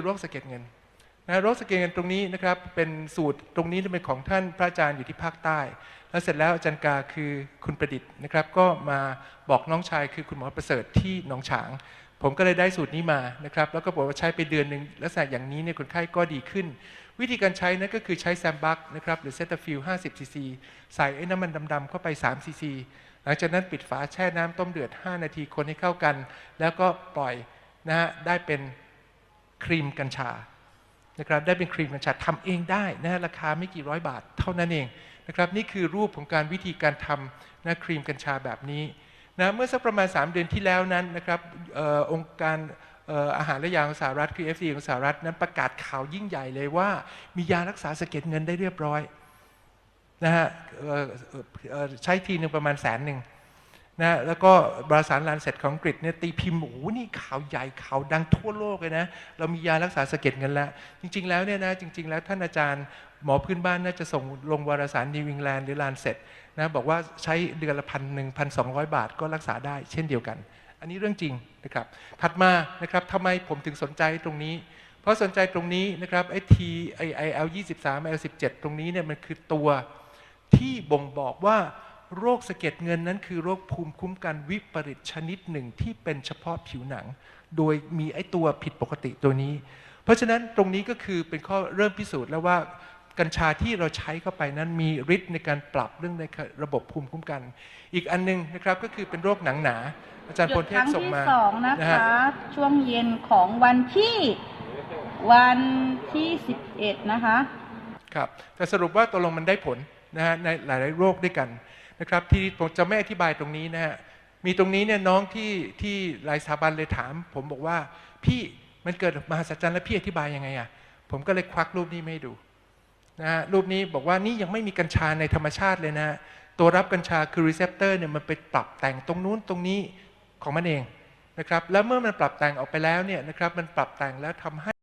คือโรคสะเก็ดเงินนะโรคสะเก็ดเงินตรงนี้นะครับเป็นสูตรตรงนี้เป็นของท่านพระอาจารย์อยู่ที่ภาคใต้ แล้วเสร็จแล้วอาจารย์กาคือคุณประดิษฐ์นะครับ ก็มาบอกน้องชายคือคุณหมอประเสริฐที่หนองฉาง ผมก็เลยได้สูตรนี้มานะครับ แล้วก็บอกว่าใช้ไปเดือนหนึ่งลักษณะอย่างนี้เนี่ยคนไข้ก็ดีขึ้น วิธีการใช้นั่นก็คือใช้แซมบักนะครับหรือเซตาฟิล50ซีซีใส่ไอ้น้ำมันดำๆเข้าไป3ซีซีหลังจากนั้นปิดฝาแช่น้ำต้มเดือด 5 นาทีคนให้เข้ากัน แล้วก็ปล่อยนะฮะได้เป็น ครีมกัญชานะครับได้เป็นครีมกัญชาทำเองได้นะราคาไม่กี่ร้อยบาทเท่านั้นเองนะครับนี่คือรูปของการวิธีการทำนะครีมกัญชาแบบนี้นะเมื่อสักประมาณ 3 เดือนที่แล้วนั้นนะครับออองค์การอาหารและยาของสหรัฐคือ FDA ของสหรัฐนั้นประกาศข่าวยิ่งใหญ่เลยว่า มียารักษาสะเก็ดเงินได้เรียบร้อยนะฮะใช้ทีหนึ่งประมาณแสนหนึ่ง นะแล้วก็บราสารลานเสร็จของอังกฤษเนี่ยตีพิมพ์โอ้โหนี่ข่าวใหญ่ข่าวดังทั่วโลกเลยนะ เรามียารักษาสะเก็ดเงินแล้วจริง ๆ แล้วเนี่ยนะจริง ๆ แล้วท่านอาจารย์หมอพื้นบ้านน่าจะส่งลงวารสารนิวอิงแลนด์หรือลานเสร็จนะบอกว่าใช้เดือนละพันหนึ่งพันสองบาทก็รักษาได้เช่นเดียวกัน อันนี้เรื่องจริงนะครับถัดมานะครับทำไมผมถึงสนใจตรงนี้ เพราะสนใจตรงนี้นะครับไอทีไอไอเอลยี่สิบสามเอลสิบเจ็ดตรงนี้เนี่ยมันคือตัวที่บ่งบอกว่า โรคสะเก็ดเงินนั้นคือโรคภูมิคุ้มกันวิปริตชนิดหนึ่งที่เป็นเฉพาะผิวหนัง โดยมีไอ้ตัวผิดปกติตัวนี้ เพราะฉะนั้นตรงนี้ก็คือเป็นข้อเริ่มพิสูจน์แล้วว่ากัญชาที่เราใช้เข้าไปนั้นมีฤทธิ์ในการปรับเรื่องในระบบภูมิคุ้มกัน อีกอันหนึงนะครับก็คือเป็นโรคหนังหนา อาจารย์หพยุลดเทคพรั้งส่งที่มาสองนะนะฮะคะ ช่วงเย็นของวันที่วันที่11นะคะ ครับ แต่สรุปว่าตกลงมันได้ผลนะฮะในหลาย ๆ โรคด้วยกัน นะครับที่ผมจะไม่อธิบายตรงนี้นะฮะมีตรงนี้เนี่ยน้องที่ที่รายสถาบันเลยถาม ผมบอกว่าพี่มันเกิดมหัศจรรย์แล้วพี่อธิบายยังไงอะผมก็เลยควักรูปนี้ไมาให้ดูนะฮะรูปนี้บอกว่านี่ยังไม่มีกัญชาในธรรมชาติเลยนะฮะตัวรับกัญชาคือรีเซพเตอร์เนี่ยมันไปปรับแต่งตรงนู้นตรงนี้ของมันเองนะครับแล้วเมื่อมันปรับแต่งออกไปแล้วเนี่ยนะครับมันปรับแต่งแล้วทำให้